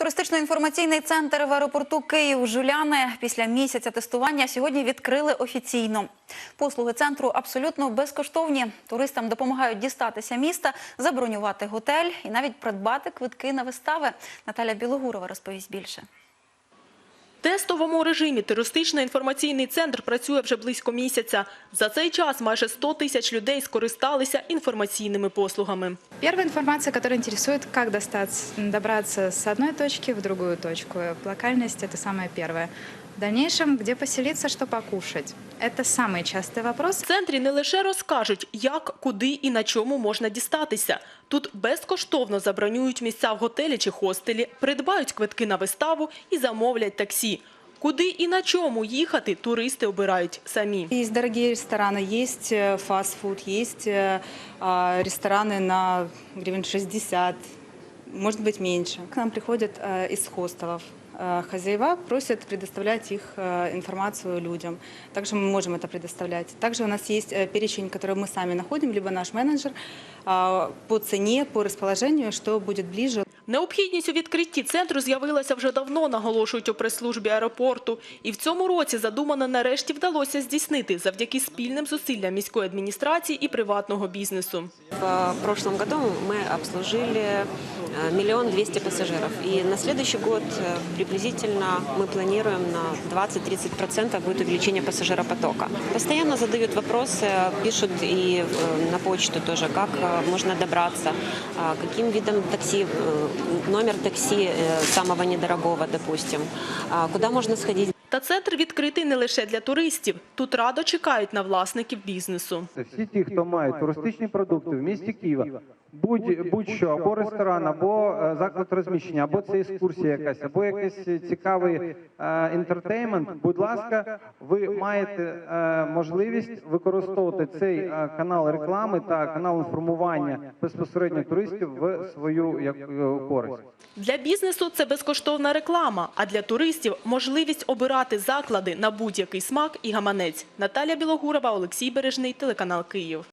Туристично-інформаційний центр в аеропорту Київ Жуляни після місяця тестування сьогодні відкрили офіційно. Послуги центру абсолютно безкоштовні. Туристам допомагають дістатися міста, забронювати готель і навіть придбати квитки на вистави. Наталя Білогурова розповість більше. Тестовому режимі туристичний інформаційний центр працює вже близько місяця. За цей час майже 100 тисяч людей скористалися інформаційними послугами. Перша інформація, яка інтересує, як добратися з однієї точки в іншу точку. Локальність це найперше. В дальнейшем, где поселиться, что покушать. Это самый частый вопрос. В центрі не лише розкажуть, як, куди і на чому можна дістатися. Тут безкоштовно забронюють місця в готелі чи хостелі, придбають квитки на виставу і замовлять таксі. Куди і на чому їхати туристи обирають самі. Есть дорогие рестораны, есть э, фастфуд, есть э, а, рестораны на гривен 60, может быть меньше. К нам приходят э, из хостелов. Э, Хозяева просят предоставлять их э, информацию людям. Также мы можем это предоставлять. Также у нас есть э, перечень, который мы сами находим, либо наш менеджер а, по цене, по расположению, что будет ближе. Необхідність у відкритті центру з'явилася вже давно, наголошують у прес-службі аеропорту. І в цьому році задумано нарешті вдалося здійснити завдяки спільним зусиллям міської адміністрації і приватного бізнесу. В прошлом году мы обслужили э, миллион двести пассажиров. И на следующий год э, приблизительно мы планируем на 20-30% будет увеличение пассажиропотока. Постоянно задают вопросы, пишут и э, на почту тоже, как э, можно добраться, а, каким видом такси, э, номер такси э, самого недорогого, допустим, а, куда можно сходить Та центр відкритий не лише для туристів. Тут радо чекають на власників бізнесу. Це всі ті, хто мають туристичні продукти в місті Києва, будь, будь-що, або ресторан, або е, заклад розміщення, або це екскурсія якась, або якийсь цікавий е, інтертеймент, будь ласка, ви маєте е, можливість використовувати цей е, канал реклами та канал інформування безпосередньо туристів в свою е, користь. Для бізнесу це безкоштовна реклама, а для туристів – можливість обирати заклади на будь-який смак і гаманець. Наталя Білогурова, Олексій Бережний, телеканал «Київ».